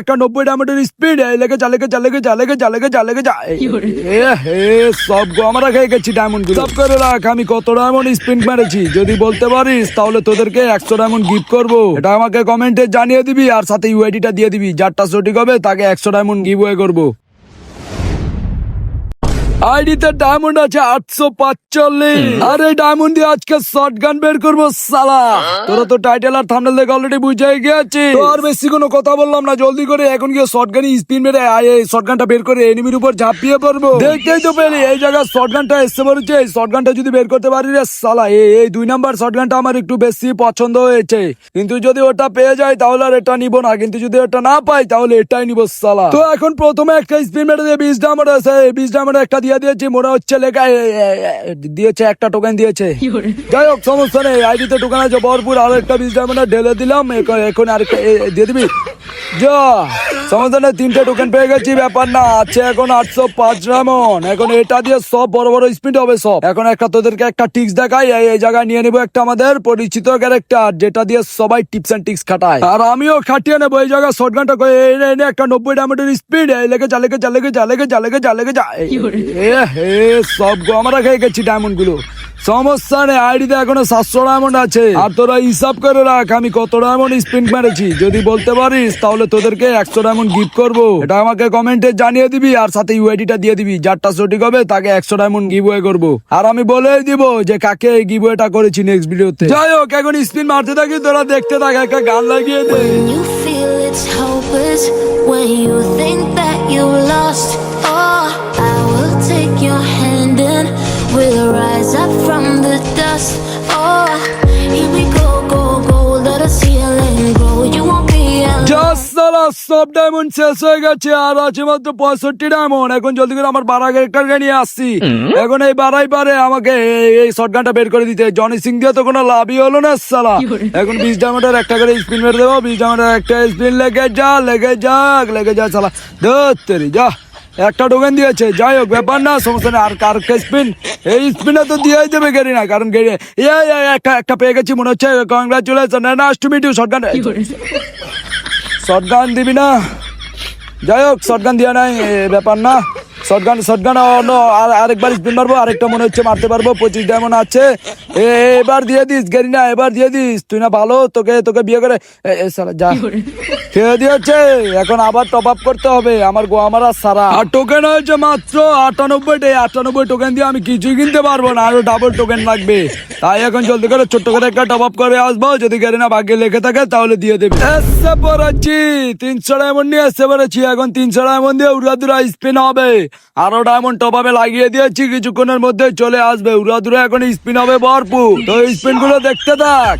একটা নব্বই ডায়মন্ডের স্পিড লেগে যা লেগে যা লেগে যা লেগে যা লেগে যা লেগে যা। এ হে সব আমরা খেয়ে গেছি ডায়মন্ড সব করে রাখ আমি কত ডায়মন্ড স্পিন মেরেছি। যদি বলতে পারিস তাহলে তোদেরকে একশো ডায়মন্ড গিফট করব। এটা আমাকে কমেন্টে জানিয়ে দিবি আর সাথে ইউআইডিটা দিয়ে দিবি। যারটা সঠিক হবে তাকে একশো ডায়মন্ড গিভ করব। আইডিতে ডায়মন্ড আছে আটশো পাঁচচল্লিশ। আর ডায়মন্ড দিয়ে আজকে শর্ট গান বের করব সালা। তোরা তো টাইটেল আর থামনেল দেখে অলরেডি বুঝে গেছি তো আর বেশি কোনো কথা বললাম না জলদি করে এখন গিয়ে শর্ট গান স্পিন মেরে এই শর্ট গানটা বের করে এনিমির উপর ঝাঁপিয়ে পড়ব। দেখতেই তো পেলি এই জায়গায় শর্ট গানটা এসে পড়েছে এই শর্ট গানটা যদি বের করতে পারি রে সালা। এই দুই নাম্বার শর্ট গানটা আমার একটু বেশি পছন্দ হয়েছে। কিন্তু যদি ওটা পেয়ে যায় তাহলে আর এটা নিবো না। কিন্তু যদি ওটা না পাই তাহলে এটাই নিবো সালা। তো এখন প্রথমে একটা স্পিন মেরে দিয়ে বিশ ডায়মন্ড আছে। বিশ ডায়মন্ড একটা দিয়ে দিয়েছি মনে হচ্ছে লেখা দিয়েছে একটা টোকেন দিয়েছে। যাই হোক সমস্যা নেই আইডিতে টোকেন আছে ভরপুর আর একটা বিশ ডায়মন্ড ঢেলে দিলাম এখন- আরেকটা এ, দিয়ে দিবি? যা সমস্যা নেই তিনটে টোকেন পেয়ে গেছি ব্যাপার না আছে এখন আটশো পাঁচ ডায়মন্ড এখন এটা দিয়ে সব বড় বড় স্পিড হবে সব। এখন একটা তোদেরকে একটা টিক্স দেখাই এই এই জায়গায় নিয়ে নেব একটা আমাদের পরিচিত ক্যারেক্টার যেটা দিয়ে সবাই টিপস এন্ড টিক্স খাটায়। আর আমিও খাটিয়ে নেব এই জায়গায় শর্ট গানটা করে একটা নব্বই ডায়মন্ডের স্পিড লেগে যা লেগে যা লেগে যা লেগে যা লেগে যা যা এ হে সব আমরা খেয়ে গেছি ডায়মন্ডগুলো সমস্যা নেই আইডিতে এখনও সাতশো ডায়মন্ড আছে। আর তোরা হিসাব করে রাখ আমি কত ডায়মন্ড স্পিন মেরেছি। যদি বলতে পারিস তাহলে তোদেরকে একশো ডায়মন্ড গিফট করব। এটা আমাকে কমেন্টে জানিয়ে দিবি আর সাথে ইউআইডিটা দিয়ে দিবি। যারটা সঠিক হবে তাকে একশো ডায়মন্ড গিভ করব। আর আমি বলে দিব যে কাকে গিভ করেছি নেক্সট ভিডিওতে যাই হোক এখন স্পিন মারতে থাকি তোরা দেখতে থাক একটা গান লাগিয়ে দে। When you think that you lost, take your hand and we'll rise up from the dust. Oh, here we go, go, go, let us heal and grow. You won't be সব ডায়মন্ড শেষ হয়ে গেছে। আর আছে মাত্র পঁয়ষট্টি diamond এখন জলদি করে আমার বারা ক্যারেক্টারকে নিয়ে আসছি। এখন এই বারাই পারে আমাকে এই- এই শর্ট গানটা বের করে দিতে। জনি সিং দিয়ে তো কোনো লাভই হলো না সালা এখন বিশ ডায়মন্ডের একটা করে স্পিন মেরে দেবো। বিশ ডায়মন্ডের একটা স্পিন লেগে যা লেগে যাক লেগে যা সালা ধরি যা। একটা টোকেন দিয়েছে যাই হোক ব্যাপার না সমস্যা নেই। আর কার স্পিন এই স্পিনে তো দিয়েই দেবে গেরি না কারণ গেরি একটা একটা পেয়ে গেছি মনে হচ্ছে কংগ্রাচুলেশন না to meet you shotgun shotgun দিবি না? যাই হোক শর্টগান দিয়া নাই ব্যাপার না। শর্টগান শর্টগান অন্য আর আরেকবার স্পিন মারবো আরেকটা মনে হচ্ছে মারতে পারব পঁচিশ ডায়মন্ড আছে। এ এবার দিয়ে দিস গেরি না এবার দিয়ে দিস। তুই না ভালো তোকে তোকে বিয়ে করে যা। খেয়ে দিয়েছে? এখন আবার টপ আপ করতে হবে আমার গো আমার আর সারা। আর টোকেন হয়েছে মাত্র আটানব্বই এই আটানব্বই টোকেন দিয়ে আমি কিছুই কিনতে পারব না আরও ডাবল টোকেন লাগবে। তাই এখন জলদি করে ছোট্ট করে একটা টপ আপ করে আসব যদি গেরি না ভাগ্যে লেখে থাকে তাহলে দিয়ে দেবে। এসে পড়েছি তিনশো ডায়মন্ড নিয়ে এসে পড়েছি এখন তিনশো ডায়মন্ড দিয়ে উড়াদুরা স্পিন হবে। আরও ডায়মন্ড আপে লাগিয়ে দিয়েছি, কিছুক্ষণের মধ্যে চলে আসবে। উড়া দূরে এখন স্পিন হবে ভরপুর। তো স্পিনগুলো দেখতে থাক।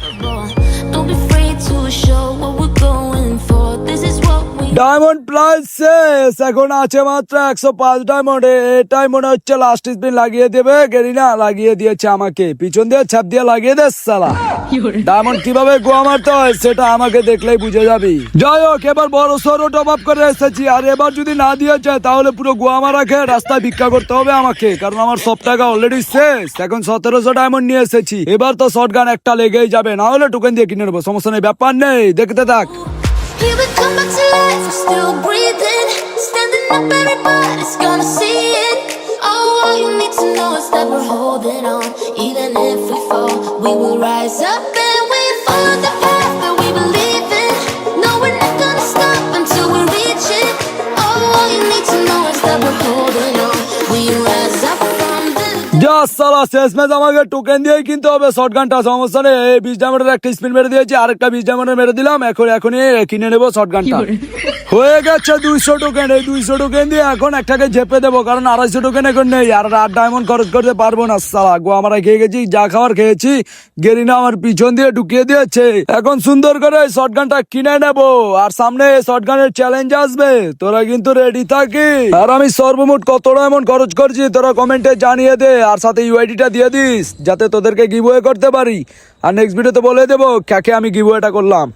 ডায়মন্ড প্লাস শেষ এখন আছে মাত্র একশো পাঁচ ডায়মন্ড এটাই মনে হচ্ছে লাস্ট স্পিন লাগিয়ে দেবে। গেরিনা লাগিয়ে দিয়েছে আমাকে। পিছন দিয়ে ছাপ দিয়ে লাগিয়ে দে সালা। ডায়মন্ড কীভাবে গোয়া মারতে হয় সেটা আমাকে দেখলেই বুঝে যাবি। যাই হোক এবার বড় সরো টপ আপ করে এসেছি। আর এবার যদি না দিয়েছে তাহলে পুরো গোয়া মারা খেয়ে রাস্তায় ভিক্ষা করতে হবে আমাকে। কারণ আমার সব টাকা অলরেডি শেষ। এখন সতেরোশো ডায়মন্ড নিয়ে এসেছি। এবার তো শর্ট গান একটা লেগেই যাবে। না হলে টোকেন দিয়ে কিনে নেব। সমস্যা নেই ব্যাপার নেই। দেখতে থাক। Here we come back to life, we're still breathing. Standing up, everybody's gonna see it. Oh, all you need to know is that we're holding on. সালা আমাকে টোকেন দিয়ে কিনতে হবে। শর্ট গানটা সমস্যা নেই। এই বিশ ডায়মন্ডের একটা স্পিন মেরে দিয়েছি আরেকটা বিশ ডায়মন্ডের মেরে দিলাম। এখন এখনই কিনে নেব শর্ট গানটা হয়ে গেছে দুইশো টোকেন এই দুইশো টোকেন দিয়ে এখন একটাকে দেবো কারণ আড়াইশো টোকেন এখন নেই। আর আট ডায়মন্ড খরচ করতে পারব না সালা গো আমরা খেয়ে গেছি যা খাবার খেয়েছি গেরিনা আমার পিছন দিয়ে ঢুকিয়ে দিয়েছে। এখন সুন্দর করে শর্ট গানটা কিনে নেব। আর সামনে শর্ট গানের চ্যালেঞ্জ আসবে। তোরা কিন্তু রেডি থাকি আর আমি সর্বমোট কত ডায়মন্ড খরচ করছি তোরা কমেন্টে জানিয়ে দে। আর সাথে ইউআইডিটা দিয়ে দিস, যাতে তোদেরকে গিভওয়ে করতে পারি। আর নেক্সট ভিডিওতে বলে দেবো, কাকে আমি গিভওয়েটা করলাম।